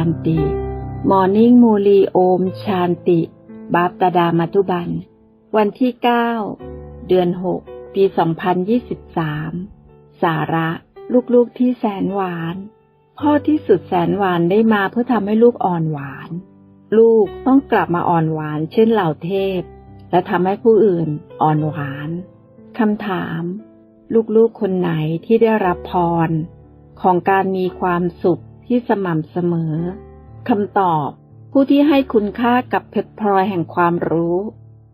านติมอร์นิ่งมูลีโอมชานติ บาปตาดามัตุบัน วันที่เก้าเดือนหกปี2023สาระลูกๆที่แสนหวาน พ่อที่สุดแสนหวานได้มาเพื่อทำให้ลูกอ่อนหวาน ลูกต้องกลับมาอ่อนหวานเช่นเหล่าเทพ และทำให้ผู้อื่นอ่อนหวานคำถาม ลูกๆคนไหนที่ได้รับพร ของการมีความสุข ที่สม่ำเสมอคำตอบ ผู้ที่ให้คุณค่ากับเพชรพลอยแห่งความรู้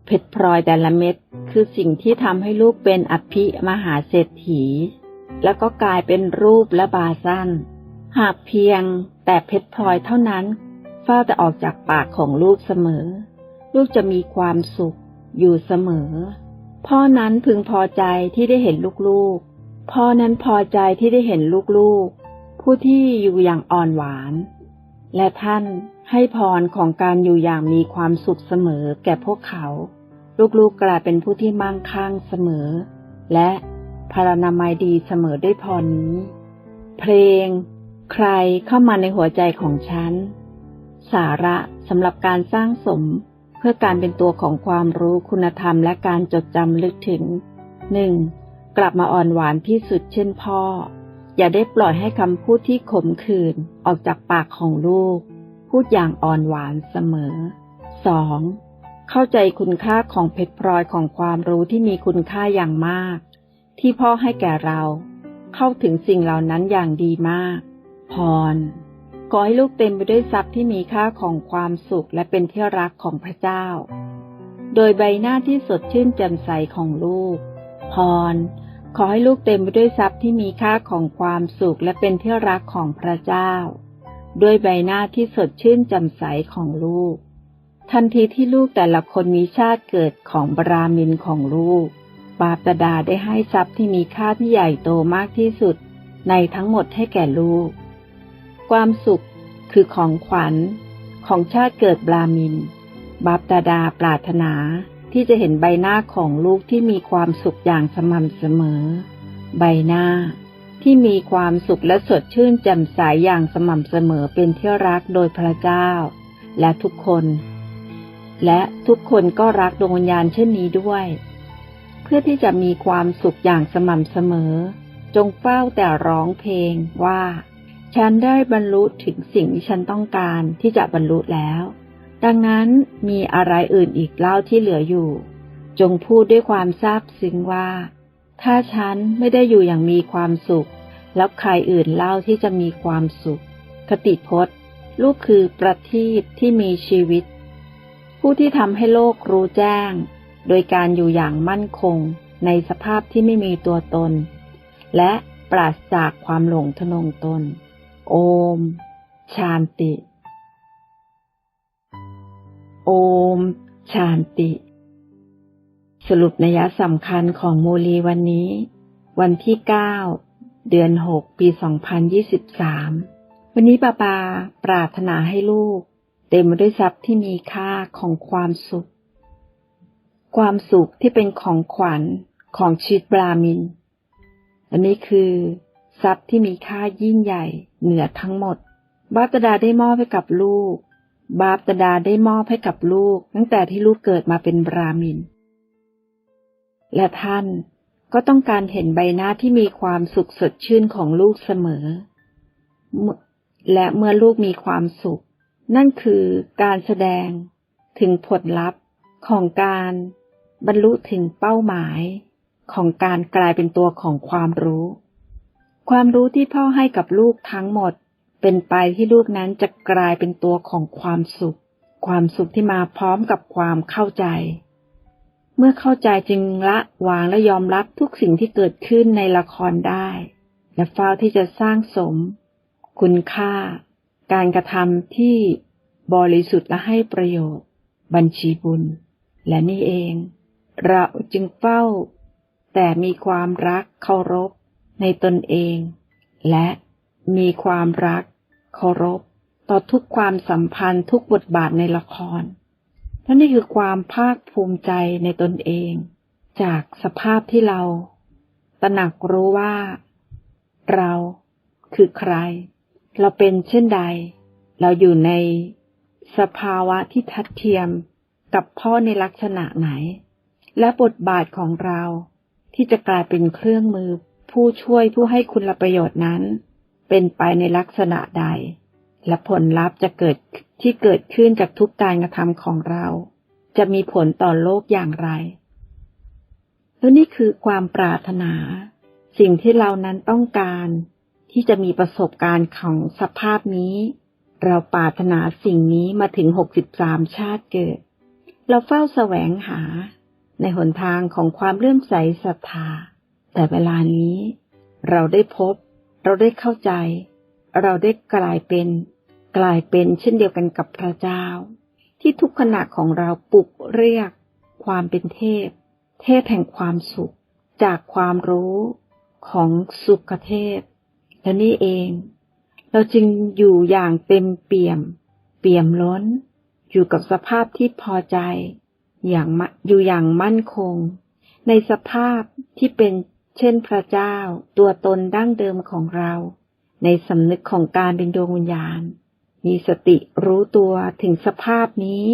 เพชรพลอยแต่ละเม็ดคือสิ่งที่ทำให้ลูกเป็นอภิมหาเศรษฐี แล้วก็กลายเป็นรูปและบาสั้น หากเพียงแต่เพชรพลอยเท่านั้นเฝ้าแต่ออกจากปากของลูกเสมอ ลูกจะมีความสุขอยู่เสมอ พ่อนั้นพึงพอใจที่ได้เห็นลูกๆ พ่อนั้นพอใจที่ได้เห็นลูกๆ ผู้ที่อยู่อย่างอ่อนหวาน และท่านให้พรของการอยู่อย่างมีความสุขเสมอแก่พวกเขา ลูกๆกลายเป็นผู้ที่มั่งคั่งเสมอ และพารนามัยดีเสมอด้วยพรนี้ เพลง ใครเข้ามาในหัวใจของฉัน สาระสำหรับการสร้างสมเพื่อการเป็นตัวของความรู้คุณธรรมและการจดจำลึกถึง 1. กลับมาอ่อนหวานที่สุดเช่นพ่อ อย่าได้ปล่อยให้คำพูดที่ขมขื่นออกจากปากของลูก พูดอย่างอ่อนหวานเสมอ 2. เข้าใจคุณค่าของเพชรพลอยของความรู้ที่มีคุณค่าอย่างมาก ที่พ่อให้แก่เรา เข้าถึงสิ่งเหล่านั้นอย่างดีมาก พรขอให้ลูกเต็มไปด้วยทรัพย์ที่มีค่าของความสุขและเป็นที่รักของพระเจ้า โดยใบหน้าที่สดชื่นแจ่มใสของลูก พร ขอให้ลูกเต็มไปด้วยทรัพย์ที่มีค่าของความสุขและเป็นที่รักของพระเจ้า ด้วยใบหน้าที่สดชื่นจ่มใสของลูก ทันทีที่ลูกแต่ละคนมีชาติเกิดของบรามินของลูก บาปตดาได้ให้ทรัพย์ที่มีค่าที่ใหญ่โตมากที่สุดในทั้งหมดให้แก่ลูก ความสุขคือของขวัญของชาติเกิดบรามิน บาปตาดาปรารถนา ที่จะเห็นใบหน้าของลูกที่มีความสุขอย่างสม่ำเสมอ ใบหน้าที่มีความสุขและสดชื่นแจ่มใสอย่างสม่ำเสมอเป็นที่รักโดยพระเจ้า และทุกคน และทุกคนก็รักดวงวิญญาณเช่นนี้ด้วย เพื่อที่จะมีความสุขอย่างสม่ำเสมอ จงเฝ้าแต่ร้องเพลงว่า ฉันได้บรรลุถึงสิ่งที่ฉันต้องการที่จะบรรลุแล้ว ดังนั้นมีอะไรอื่นอีกเล่าที่เหลืออยู่ จงพูดด้วยความซาบซึ้งว่า ถ้าฉันไม่ได้อยู่อย่างมีความสุข แล้วใครอื่นเล่าที่จะมีความสุข คติพจน์ ลูกคือประทีปที่มีชีวิต ผู้ที่ทำให้โลกรู้แจ้ง โดยการอยู่อย่างมั่นคงในสภาพที่ไม่มีตัวตน และปราศจากความหลงทนงตน โอม ชานติ โอม ชานติ สรุปนัยสำคัญของโมลีวันนี้ วันที่ 9 เดือน 6 ปี 2023 วันนี้ปาปาปรารถนาให้ลูก เต็มไปด้วยทรัพย์ที่มีค่าของความสุข ความสุขที่เป็นของขวัญของชีวิตบรามิน อันนี้คือทรัพย์ที่มีค่ายิ่งใหญ่เหนือทั้งหมดบาตดาได้มอบให้กับลูก บาปตดาได้มอบให้กับลูก ตั้งแต่ที่ลูกเกิดมาเป็นบรามิน และท่านก็ต้องการเห็นใบหน้าที่มีความสุขสดชื่นของลูกเสมอ และเมื่อลูกมีความสุข นั่นคือการแสดงถึงผลลัพธ์ของการบรรลุถึงเป้าหมายของการกลายเป็นตัวของความรู้ ความรู้ที่พ่อให้กับลูกทั้งหมด เป็นไปที่ลูกนั้นจะกลายเป็นตัวของความสุข ความสุขที่มาพร้อมกับความเข้าใจ เมื่อเข้าใจจึงละวางและยอมรับทุกสิ่งที่เกิดขึ้นในละครได้ และเฝ้าที่จะสร้างสม คุณค่า การกระทำที่บริสุทธิ์และให้ประโยชน์ บัญชีบุญ และนี่เอง เราจึงเฝ้า แต่มีความรักเคารพในตนเอง และ มีความรัก เคารพ ต่อทุกความสัมพันธ์ทุกบทบาทในละครนั่นนี่คือความภาคภูมิใจในตนเอง จากสภาพที่เรา ตระหนักรู้ว่า เราคือใคร เราเป็นเช่นใด เราอยู่ในสภาวะที่ทัดเทียมกับพ่อในลักษณะไหน และบทบาทของเราที่จะกลายเป็นเครื่องมือผู้ช่วยผู้ให้คุณประโยชน์นั้น เป็นไปในลักษณะใด และผลลัพธ์จะเกิดที่เกิดขึ้นจากทุกการกระทำของเรา จะมีผลต่อโลกอย่างไรและนี่คือความปรารถนา สิ่งที่เรานั้นต้องการ ที่จะมีประสบการณ์ของสภาพนี้ เราปรารถนาสิ่งนี้มาถึงหกสิบสามชาติเกิด เราเฝ้าแสวงหา ในหนทางของความเลื่อมใสศรัทธา แต่เวลานี้ เราได้พบ เราได้เข้าใจ เราได้กลายเป็น กลายเป็นเช่นเดียวกันกับพระเจ้า ที่ทุกขณะของเราปลุกเรียก ความเป็นเทพ เทพแห่งความสุข จากความรู้ของสุขเทพและนี่เอง เราจึงอยู่อย่างเต็มเปี่ยม เปี่ยมล้น อยู่กับสภาพที่พอใจ อย่างอยู่อย่างมั่นคง ในสภาพที่เป็น เช่นพระเจ้าตัวตนดั้งเดิมของเรา ในสำนึกของการเป็นดวงวิญญาณ มีสติรู้ตัวถึงสภาพนี้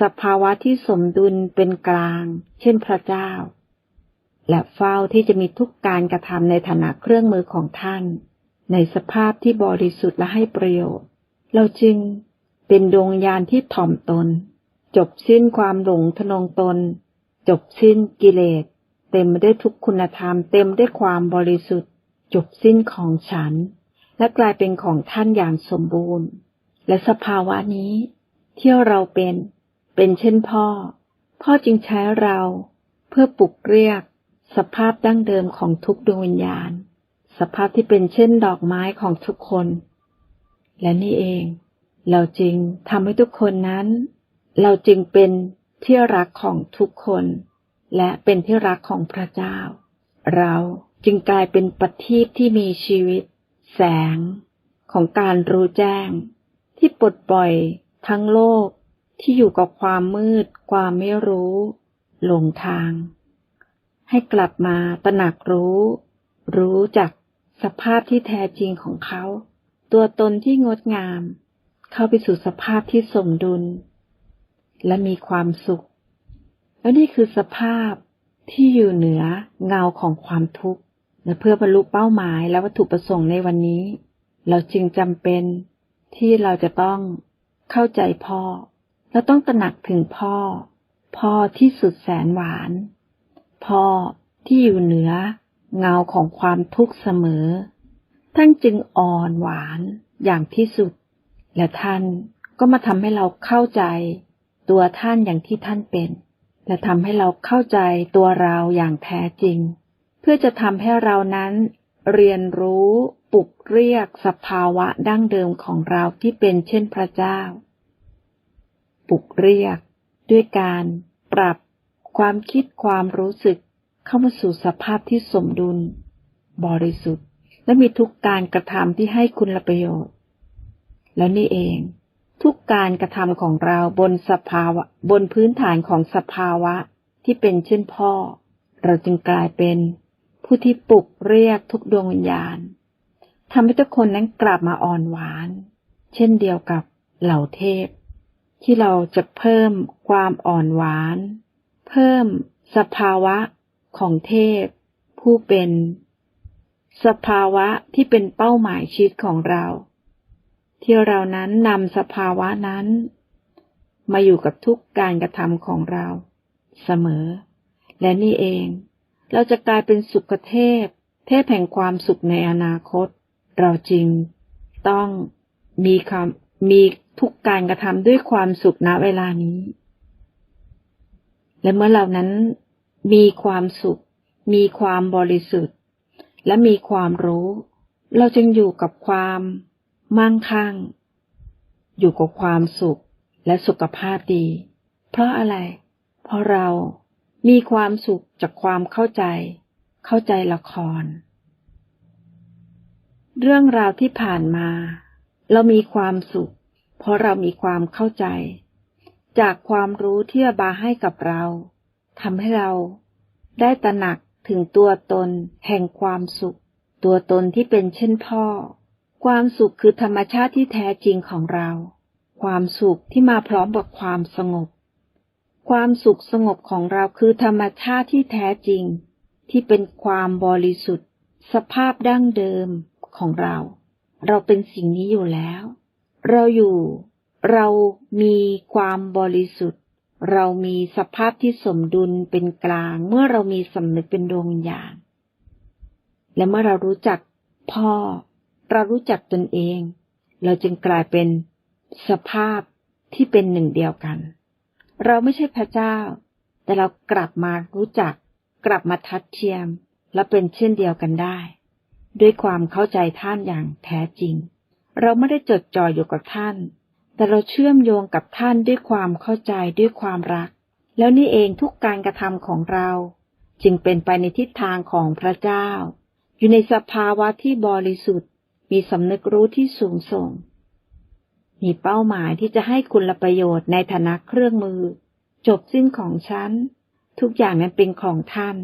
สภาวะที่สมดุลเป็นกลาง เช่นพระเจ้า และเฝ้าที่จะมีทุกการกระทำในฐานะเครื่องมือของท่าน ในสภาพที่บริสุทธิ์และให้ประโยชน์ เราจึงเป็นดวงวิญญาณที่ถ่อมตน จบสิ้นความหลงทนงตน จบสิ้นกิเลส เต็มด้วยทุกคุณธรรม เต็มด้วยความบริสุทธิ์จบสิ้นของฉัน และกลายเป็นของท่านอย่างสมบูรณ์ และสภาวะนี้ ที่เราเป็น เป็นเช่นพ่อ พ่อจึงใช้เรา เพื่อปลุกเรียก สภาพดั้งเดิมของทุกดวงวิญญาณ สภาพที่เป็นเช่นดอกไม้ของทุกคน และนี่เอง เราจริงทำให้ทุกคนนั้น เราจึงเป็นที่รักของทุกคน และเป็นที่รักของพระเจ้า เราจึงกลายเป็นปฏิที่มีชีวิต แสง ของการรู้แจ้ง ที่ปลดปล่อยทั้งโลกที่อยู่กับความมืด ความไม่รู้ หลงทาง ให้กลับมาตระหนักรู้ รู้จักสภาพที่แท้จริงของเขา ตัวตนที่งดงาม เข้าไปสู่สภาพที่สมดุล และมีความสุข และนี่คือสภาพที่อยู่เหนือเงาของความทุกข์และเพื่อบรรลุเป้าหมายและวัตถุประสงค์ในวันนี้ เราจึงจำเป็นที่เราจะต้องเข้าใจพ่อเราต้องตระหนักถึงพ่อ พ่อที่สุดแสนหวาน พ่อที่อยู่เหนือเงาของความทุกข์เสมอ ท่านจึงอ่อนหวานอย่างที่สุด และท่านก็มาทำให้เราเข้าใจ ตัวท่านอย่างที่ท่านเป็น และทำให้เราเข้าใจตัวเราอย่างแท้จริง เพื่อจะทำให้เรานั้น เรียนรู้ปลุกเรียกสภาวะดั้งเดิมของเราที่เป็นเช่นพระเจ้า ปลุกเรียก ด้วยการปรับความคิดความรู้สึกเข้ามาสู่สภาพที่สมดุล บริสุทธิ์ และมีทุกการกระทำที่ให้คุณประโยชน์ แล้วนี่เอง ทุกการกระทำของเราบนสภาวะ บนพื้นฐานของสภาวะที่เป็นเช่นพ่อ เราจึงกลายเป็นผู้ที่ปลุกเรียกทุกดวงวิญญาณทำให้ทุกคนนั้นกลับมาอ่อนหวาน เช่นเดียวกับเหล่าเทพ ที่เราจะเพิ่มความอ่อนหวาน เพิ่มสภาวะของเทพ ผู้เป็น สภาวะที่เป็นเป้าหมายชีวิตของเรา ที่เรานั้นนำสภาวะนั้น มาอยู่กับทุกการกระทำของเรา เสมอ และนี่เอง เราจะกลายเป็นสุขเทพ เทพแห่งความสุขในอนาคต เราจริง ต้องมีคำมีทุกการกระทำด้วยความสุขณเวลานี้ และเมื่อเรานั้นมีความสุข มีความบริสุทธิ์ และมีความรู้ เราจึงอยู่กับความ มั่งคั่ง อยู่กับความสุขและสุขภาพดี เพราะอะไร เพราะเรามีความสุขจากความเข้าใจ เข้าใจละคร เรื่องราวที่ผ่านมา เรามีความสุข เพราะเรามีความเข้าใจ จากความรู้ที่บาให้กับเราทำให้เราได้ตระหนักถึงตัวตนแห่งความสุข ตัวตนที่เป็นเช่นพ่อ ความสุขคือธรรมชาติที่แท้จริงของเรา ความสุขที่มาพร้อมกับความสงบ ความสุขสงบของเราคือธรรมชาติที่แท้จริง ที่เป็นความบริสุทธิ์ สภาพดั้งเดิมของเรา เราเป็นสิ่งนี้อยู่แล้ว เราอยู่ เรามีความบริสุทธิ์ เรามีสภาพที่สมดุลเป็นกลาง เมื่อเรามีสำนึกเป็นดวงวิญญาณและเมื่อเรารู้จักพ่อ เรารู้จักตนเอง เราจึงกลายเป็นสภาพที่เป็นหนึ่งเดียวกัน เราไม่ใช่พระเจ้า แต่เรากลับมารู้จัก กลับมาทัดเทียม และเป็นเช่นเดียวกันได้ ด้วยความเข้าใจท่านอย่างแท้จริง เราไม่ได้จดจ่ออยู่กับท่าน แต่เราเชื่อมโยงกับท่านด้วยความเข้าใจด้วยความรัก แล้วนี่เองทุกการกระทำของเรา จึงเป็นไปในทิศทางของพระเจ้า อยู่ในสภาวะที่บริสุทธิ์ มีสำนึกรู้ที่สูงส่ง มีเป้าหมายที่จะให้คุณประโยชน์ในฐานะเครื่องมือ จบสิ้นของฉัน ทุกอย่างนั้นเป็นของท่าน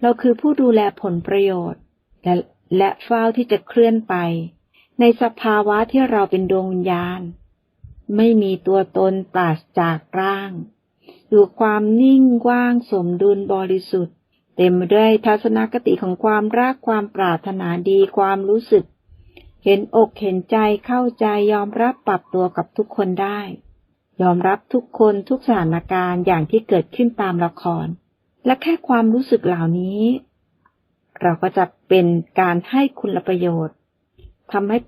เราคือผู้ดูแลผลประโยชน์ และและเฝ้าที่จะเคลื่อนไป ในสภาวะที่เราเป็นดวงวิญญาณ ไม่มีตัวตนปราศจากร่างอยู่ความนิ่งว่างสมดุลบริสุทธิ์ เต็มด้วยทัศนคติของความรักความปรารถนาดีความรู้สึก เห็นอกเห็นใจเข้าใจยอมรับปรับตัวกับทุกคนได้ ยอมรับทุกคนทุกสถานการณ์อย่างที่เกิดขึ้นตามละคร และแค่ความรู้สึกเหล่านี้ เราก็จะเป็นการให้คุณประโยชน์ทำให้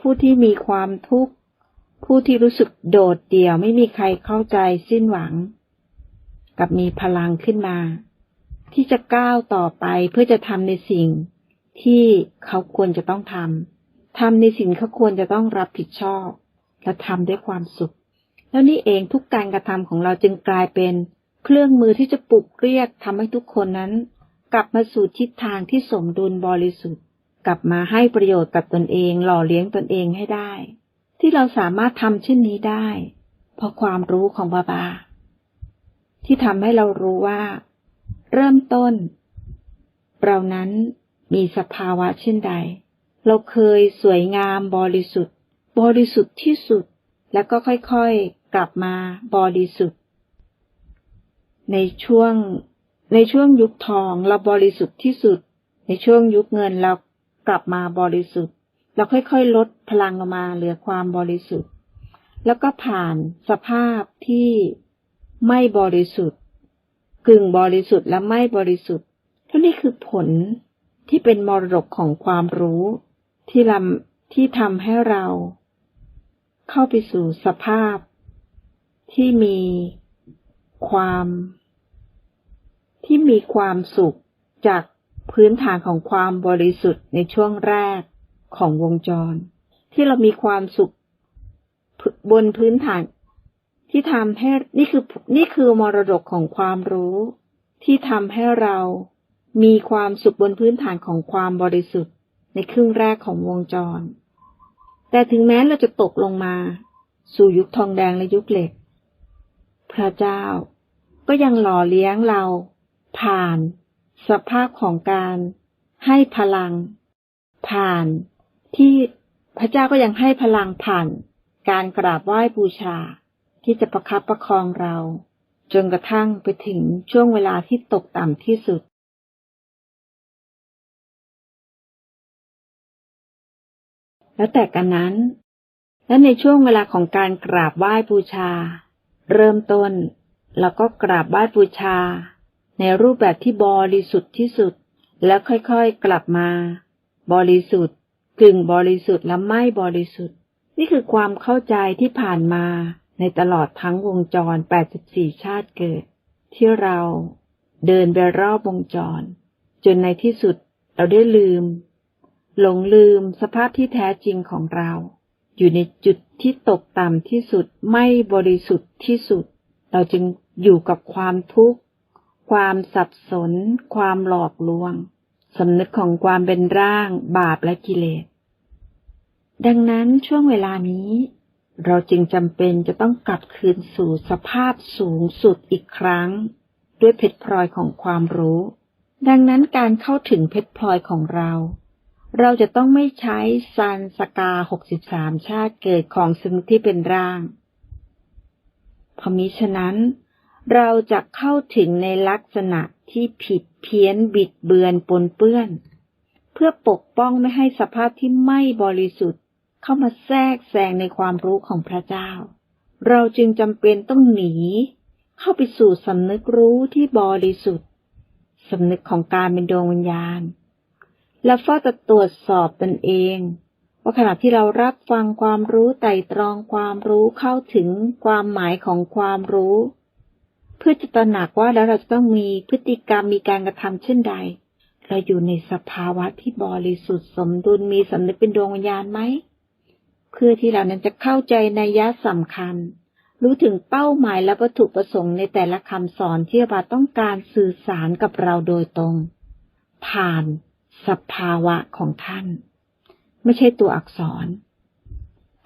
ผู้ที่มีความทุกข์ ผู้ที่รู้สึกโดดเดี่ยวไม่มีใครเข้าใจสิ้นหวัง กับมีพลังขึ้นมา ที่จะก้าวต่อไปเพื่อจะทำในสิ่งที่เขาควรจะต้องทำ ทำในสิ่งเขาควรจะต้องรับผิดชอบ และทำด้วยความสุข แล้วนี่เองทุกการกระทำของเราจึงกลายเป็นเครื่องมือที่จะปลุกเรียกทำให้ทุกคนนั้น กลับมาสู่ทิศทางที่สมดุลบริสุทธิ์ กลับมาให้ประโยชน์กับตนเอง หล่อเลี้ยงตนเองให้ได้ ที่เราสามารถทำเช่นนี้ได้ เพราะความรู้ของบาบา ที่ทำให้เรารู้ว่า เริ่มต้น เรานั้นมีสภาวะเช่นใด เราเคยสวยงามบริสุทธิ์ บริสุทธิ์ที่สุด แล้วก็ค่อยๆกลับมาบริสุทธิ์ ในช่วง ในช่วงยุคทองเราบริสุทธิ์ที่สุด ในช่วงยุคเงินเรากลับมาบริสุทธิ์ เราค่อยๆ ลดพลังออกมาเหลือความบริสุทธิ์ แล้วก็ผ่านสภาพที่ไม่บริสุทธิ์ กึ่งบริสุทธิ์และไม่บริสุทธิ์ท่านี่คือผลที่เป็นมรดกของความรู้ ที่ลำที่ทำให้เรา เข้าไปสู่สภาพ ที่มีความ ที่มีความสุขจากพื้นฐานของความบริสุทธิ์ในช่วงแรกของวงจร ที่เรามีความสุขบนพื้นฐานที่ทำให้นี่คือนี่คือมรดกของความรู้ ที่ทำให้เรามีความสุขบนพื้นฐานของความบริสุทธิ์ ในครึ่งแรกของวงจร แต่ถึงแม้เราจะตกลงมา สู่ยุคทองแดงและยุคเหล็ก พระเจ้าก็ยังหล่อเลี้ยงเรา ผ่าน สภาพของการให้พลัง ผ่านที่พระเจ้าก็ยังให้พลังผ่าน การกราบไหว้บูชา ที่จะประคับประคองเรา จนกระทั่งไปถึงช่วงเวลาที่ตกต่ำที่สุด แล้วแต่กันนั้น และในช่วงเวลาของการกราบไหว้บูชา เริ่มต้นเราก็กราบไหว้บูชา ในรูปแบบที่บริสุทธิ์ที่สุด แล้วค่อยๆกลับมา บริสุทธิ์กึ่งบริสุทธิ์และไม่บริสุทธิ์ นี่คือความเข้าใจที่ผ่านมาในตลอดทั้งวงจร 84 ชาติเกิด ที่เราเดินไปรอบวงจร จนในที่สุดเราได้ลืม หลงลืมสภาพที่แท้จริงของเรา อยู่ในจุดที่ตกต่ำที่สุดไม่บริสุทธิ์ที่สุด เราจึงอยู่กับความทุกข์ ความสับสน ความหลอกลวงสำนึกของความเป็นร่าง บาปและกิเลส ดังนั้นช่วงเวลานี้ เราจึงจำเป็นจะต้องกลับคืนสู่สภาพสูงสุดอีกครั้ง ด้วยเพชรพลอยของความรู้ ดังนั้นการเข้าถึงเพชรพลอยของเรา เราจะต้องไม่ใช้ซันสกาหกสิบสามชาติเกิดของสมุที่เป็นร่าง เพอมิฉะนั้น เราจะเข้าถึงในลักษณะที่ผิดเพี้ยนบิดเบือนปนเปื้อน เพื่อปกป้องไม่ให้สภาพที่ไม่บริสุทธิ์ เข้ามาแทรกแซงในความรู้ของพระเจ้า เราจึงจำเป็นต้องหนี เข้าไปสู่สำนึกรู้ที่บริสุทธิ์สำนึกของการเป็นดวงวิญญาณ และเฝ้าจะตรวจสอบตนเอง ว่าขณะที่เรารับฟังความรู้ไต่ตรองความรู้เข้าถึงความหมายของความรู้ เพื่อจะตระหนักว่าแล้วเราจะต้องมีพฤติกรรมมีการกระทำเช่นใด เราอยู่ในสภาวะที่บริสุทธิ์สมดุลมีสำนึกเป็นดวงวิญญาณไหมเพื่อที่เรานั้นจะเข้าใจในยะสำคัญ รู้ถึงเป้าหมายและวัตถุประสงค์ในแต่ละคำสอนที่เราต้องการสื่อสารกับเราโดยตรง ผ่าน สภาวะของท่าน ไม่ใช่ตัวอักษร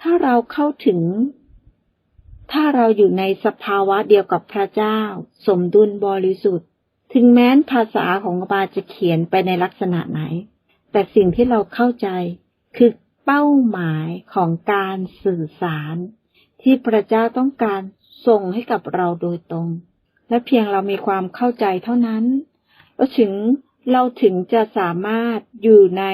ถ้าเราเข้าถึง ถ้าเราอยู่ในสภาวะเดียวกับพระเจ้า สมดุลบริสุทธิ์ ถึงแม้นภาษาของบาจะเขียนไปในลักษณะไหน แต่สิ่งที่เราเข้าใจคือเป้าหมายของการสื่อสาร ที่พระเจ้าต้องการส่งให้กับเราโดยตรง และเพียงเรามีความเข้าใจเท่านั้น เราถึง เราถึงจะสามารถอยู่ใน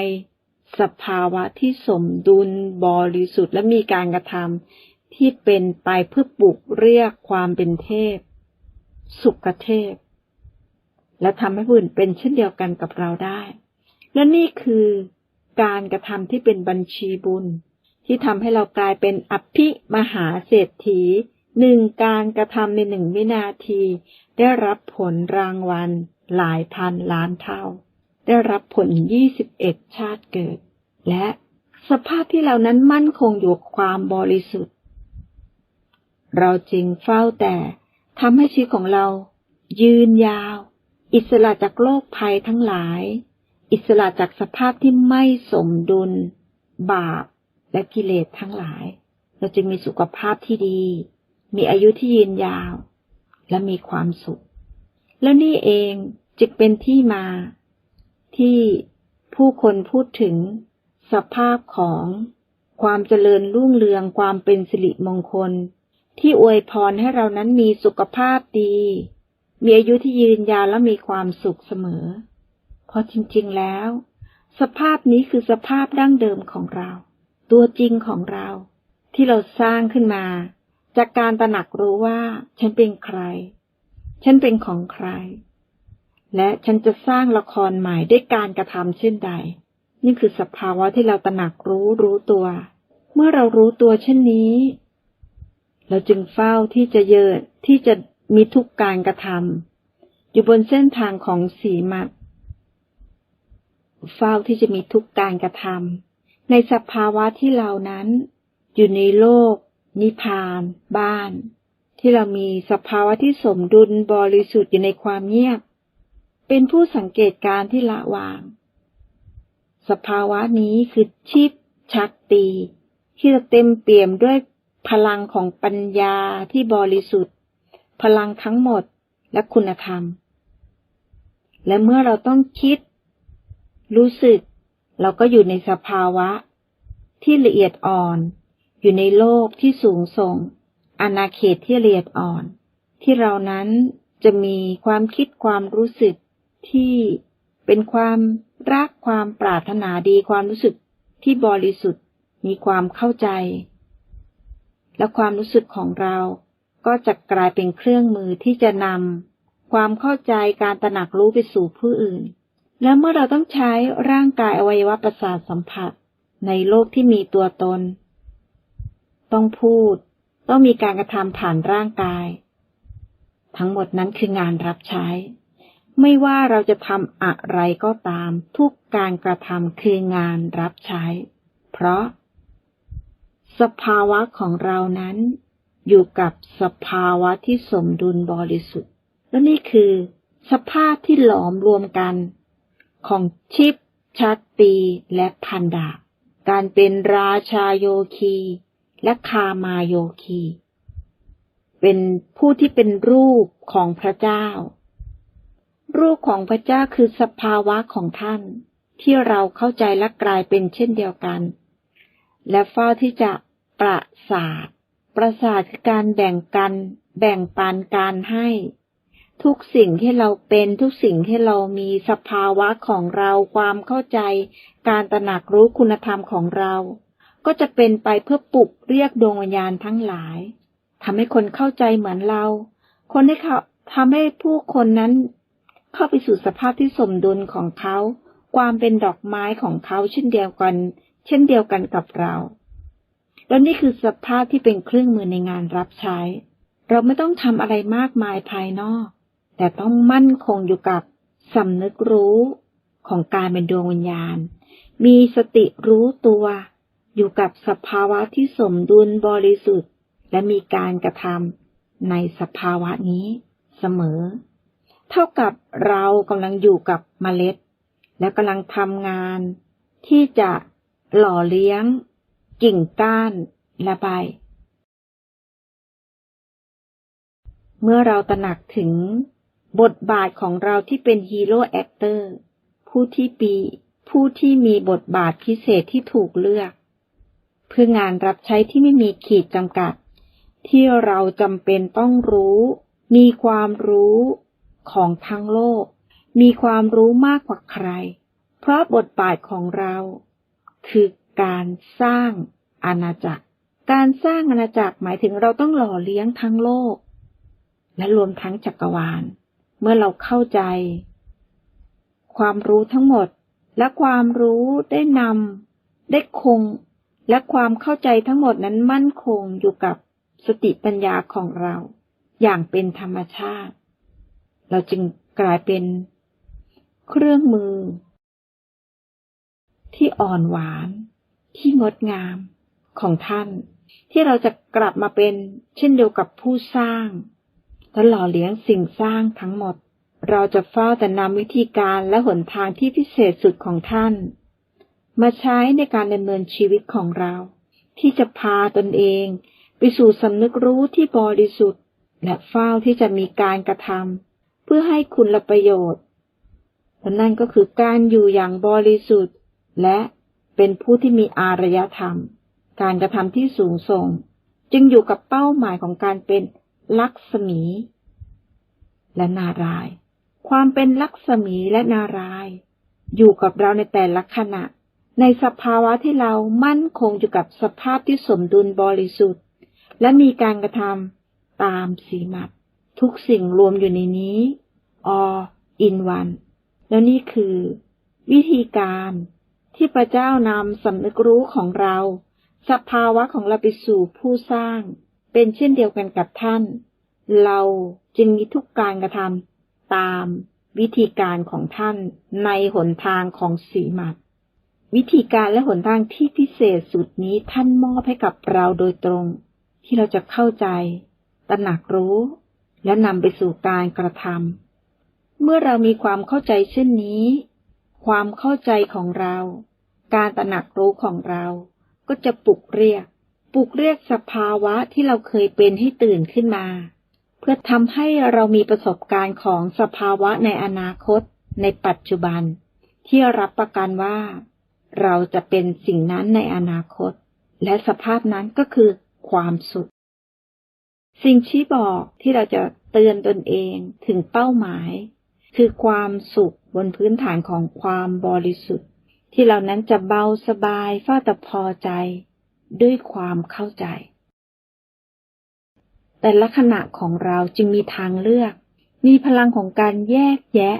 สภาวะที่สมดุลบริสุทธิ์และมีการกระทำที่เป็นไปเพื่อปลุกเรียกความเป็นเทพ สุขเทพ และทำให้ผู้อื่นเป็นเช่นเดียวกันกับเราได้ และนี่คือการกระทำที่เป็นบัญชีบุญ ที่ทำให้เรากลายเป็นอภิมหาเศรษฐีหนึ่งการกระทำในหนึ่งวินาที ได้รับผลรางวัล หลายพันล้านเท่า ได้รับผลยี่สิบเอ็ดชาติเกิด และสภาพที่เรานั้นมั่นคงอยู่ความบริสุทธิ์ เราจึงเฝ้าแต่ทำให้ชีวิตของเรา ยืนยาว อิสระจากโรคภัยทั้งหลาย อิสระจากสภาพที่ไม่สมดุล บาปและกิเลสทั้งหลาย เราจึงมีสุขภาพที่ดี มีอายุที่ยืนยาว และมีความสุข แล้วนี่เอง จึงเป็นที่มา ที่ผู้คนพูดถึงสภาพของความเจริญรุ่งเรืองความเป็นสิริมงคล ที่อวยพรให้เรานั้นมีสุขภาพดี มีอายุที่ยืนยาวและมีความสุขเสมอพราะจริงๆแล้ว สภาพนี้คือสภาพดั้งเดิมของเรา ตัวจริงของเรา ที่เราสร้างขึ้นมา จากการตระหนักรู้ว่า ฉันเป็นใคร ฉันเป็นของใคร และฉันจะสร้างละครใหม่ด้วยการกระทำเช่นใด นี่คือสภาวะที่เราตระหนักรู้รู้ตัว เมื่อเรารู้ตัวเช่นนี้ เราจึงเฝ้าที่จะเยินที่จะมีทุกการกระทำอยู่บนเส้นทางของสีมัดเฝ้าที่จะมีทุกการกระทำในสภาวะที่เรานั้น อยู่ในโลก นิพพาน บ้าน ที่เรามีสภาวะที่สมดุลบริสุทธิ์อยู่ในความเงียบ เป็นผู้สังเกตการที่ละวาง สภาวะนี้คือชิปชักตี ที่จะเต็มเปี่ยมด้วยพลังของปัญญาที่บริสุทธิ์ พลังทั้งหมดและคุณธรรม และเมื่อเราต้องคิด รู้สึก เราก็อยู่ในสภาวะ ที่ละเอียดอ่อน อยู่ในโลกที่สูงส่งอาณาเขตที่ละเอียดอ่อน ที่เรานั้นจะมีความคิดความรู้สึก ที่เป็นความรักความปรารถนาดีความรู้สึกที่บริสุทธิ์ มีความเข้าใจ และความรู้สึกของเราก็จะกลายเป็นเครื่องมือที่จะนำความเข้าใจการตระหนักรู้ไปสู่ผู้อื่น แล้วเมื่อเราต้องใช้ร่างกายอวัยวะประสาทสัมผัส ในโลกที่มีตัวตน ต้องพูด ต้องมีการกระทำผ่านร่างกาย ทั้งหมดนั้นคืองานรับใช้ ไม่ว่าเราจะทำอะไรก็ตาม ทุกการกระทำคืองานรับใช้ เพราะ สภาวะของเรานั้น อยู่กับสภาวะที่สมดุลบริสุทธิ์ และนี่คือ สภาพที่หลอมรวมกัน ของชิปชัตตีและพันดา การเป็นราชาโยคีและคามาโยคี เป็นผู้ที่เป็นรูปของพระเจ้า รูปของพระเจ้าคือสภาวะของท่าน ที่เราเข้าใจและกลายเป็นเช่นเดียวกัน และเฝ้าที่จะประสาท ประสาทคือการแบ่งกัน แบ่งปันการให้ ทุกสิ่งที่เราเป็นทุกสิ่งที่เรามีสภาวะของเราความเข้าใจ การตระหนักรู้คุณธรรมของเรา ก็จะเป็นไปเพื่อปลุกเรียกดวงวิญญาณทั้งหลายทำให้คนเข้าใจเหมือนเรา คนที่เขาทำให้ผู้คนนั้น เข้าไปสู่สภาพที่สมดุลของเขา ความเป็นดอกไม้ของเขาเช่นเดียวกัน เช่นเดียวกันกับเราแล้วนี่คือสภาพที่เป็นเครื่องมือในงานรับใช้ เราไม่ต้องทำอะไรมากมายภายนอก แต่ต้องมั่นคงอยู่กับสำนึกรู้ของการเป็นดวงวิญญาณ มีสติรู้ตัว อยู่กับสภาวะที่สมดุลบริสุทธิ์ และมีการกระทำในสภาวะนี้เสมอ เท่ากับเรากำลังอยู่กับเมล็ด และกำลังทำงาน ที่จะหล่อเลี้ยง กิ่งก้านและใบ เมื่อเราตระหนักถึง บทบาทของเราที่เป็นฮีโร่แอคเตอร์ผู้ที่ปีผู้ที่มีบทบาทพิเศษที่ถูกเลือก เพื่องานรับใช้ที่ไม่มีขีดจำกัด ที่เราจำเป็นต้องรู้ มีความรู้ ของทั้งโลก มีความรู้มากกว่าใคร เพราะบทบาทของเรา คือการสร้างอาณาจักร การสร้างอาณาจักรหมายถึงเราต้องหล่อเลี้ยงทั้งโลก และรวมทั้งจักรวาล เมื่อเราเข้าใจ ความรู้ทั้งหมดและความรู้ได้นำได้คง และความเข้าใจทั้งหมดนั้นมั่นคงอยู่กับสติปัญญาของเรา อย่างเป็นธรรมชาติ เราจึงกลายเป็นเครื่องมือ ที่อ่อนหวาน ที่งดงามของท่าน ที่เราจะกลับมาเป็นเช่นเดียวกับผู้สร้าง และหล่อเลี้ยงสิ่งสร้างทั้งหมด เราจะเฝ้าแต่นำวิธีการและหนทางที่พิเศษสุดของท่าน มาใช้ในการดำเนินชีวิตของเรา ที่จะพาตนเองไปสู่สำนึกรู้ที่บริสุทธิ์ และเฝ้าที่จะมีการกระทำ พื่อให้คุณละประโยชน์และนั่นก็คือการอยู่อย่างบริสุทธิ์ และเป็นผู้ที่มีอารยธรรม การกระทำที่สูงส่ง จึงอยู่กับเป้าหมายของการเป็นลักษมี และนาราย ความเป็นลักษมีและนาราย อยู่กับเราในแต่ละขณะ ในสภาวะที่เรามั่นคงอยู่กับสภาพที่สมดุลบริสุทธิ์ และมีการกระทำตามสีมัดทุกสิ่งรวมอยู่ในนี้ all in one แล้วนี่คือ วิธีการที่พระเจ้านำสำนึกรู้ของเราสภาวะของเราไปสู่ผู้สร้าง เป็นเช่นเดียวกันกับท่าน เราจึงมีทุกการกระทำตามวิธีการของท่านในหนทางของสีมัดวิธีการและหนทางที่พิเศษสุดนี้ท่านมอบให้กับเราโดยตรง ที่เราจะเข้าใจ ตระหนักรู้ และนำไปสู่การกระทำ เมื่อเรามีความเข้าใจเช่นนี้ ความเข้าใจของเรา การตระหนักรู้ของเรา ก็จะปลุกเรียก ปลุกเรียกสภาวะที่เราเคยเป็นให้ตื่นขึ้นมา เพื่อทำให้เรามีประสบการณ์ของสภาวะในอนาคต ในปัจจุบัน ที่รับประกันว่า เราจะเป็นสิ่งนั้นในอนาคต และสภาพนั้นก็คือความสุข สิ่งชี้บอกที่เราจะเตือนตนเองถึงเป้าหมาย คือความสุขบนพื้นฐานของความบริสุทธิ์ ที่เรานั้นจะเบาสบายเฝ้าแต่พอใจ ด้วยความเข้าใจ แต่ละขณะของเราจึงมีทางเลือก มีพลังของการแยกแยะ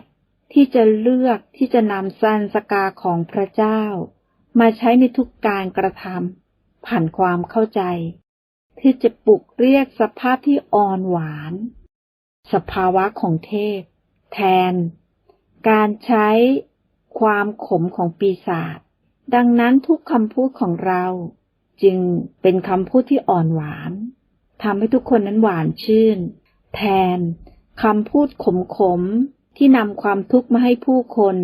ที่จะเลือกที่จะนำสันสกาของพระเจ้า มาใช้ในทุกการกระทำผ่านความเข้าใจ ที่จะปลุกเรียกสภาพที่อ่อนหวาน สภาวะของเทพ แทน การใช้ความขมของปีศาจ ดังนั้นทุกคำพูดของเรา จึงเป็นคำพูดที่อ่อนหวานทำให้ทุกคนนั้นหวานชื่น แทนคำพูดขมขมที่นำความทุกข์มาให้ผู้คน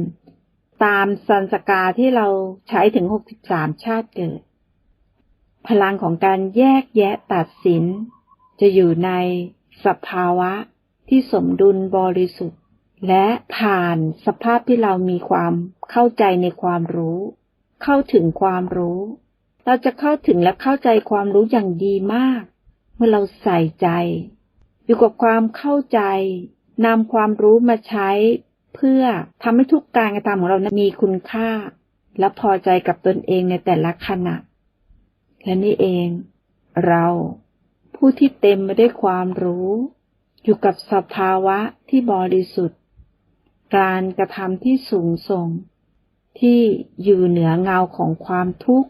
ตามสันสกาที่เราใช้ถึงหกสิบสามชาติเกิด พลังของการแยกแยะตัดสิน จะอยู่ในสภาวะที่สมดุลบริสุทธิ์ และผ่านสภาพที่เรามีความเข้าใจในความรู้ เข้าถึงความรู้ เราจะเข้าถึงและเข้าใจความรู้อย่างดีมาก เมื่อเราใส่ใจ อยู่กับความเข้าใจนำความรู้มาใช้ เพื่อทำให้ทุกการกระทำของเรานะมีคุณค่า และพอใจกับตนเองในแต่ละขณะ และนี่เอง เราผู้ที่เต็มไปด้วยความรู้ อยู่กับสภาวะที่บริสุทธิ์ การกระทำที่สูงส่ง ที่อยู่เหนือเงาของความทุกข์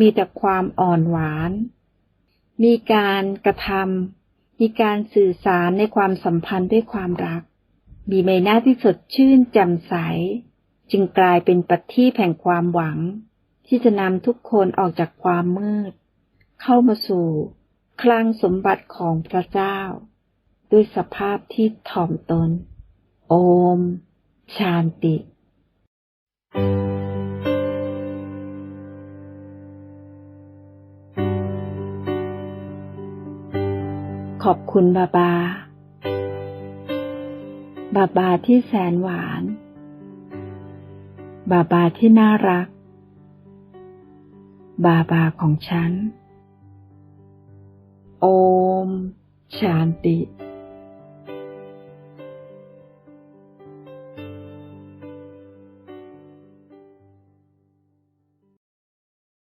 มีแต่ความอ่อนหวาน มีการกระทำมีการสื่อสารในความสัมพันธ์ด้วยความรัก มีใบหน้าที่สดชื่นแจ่มใส จึงกลายเป็นปัจที่แห่งความหวัง ที่จะนำทุกคนออกจากความมืด เข้ามาสู่คลังสมบัติของพระเจ้า ด้วยสภาพที่ถ่อมตน โอม ชานติขอบคุณบาบา บาบาที่แสนหวาน บาบาที่น่ารัก บาบาของฉัน โอมชานติ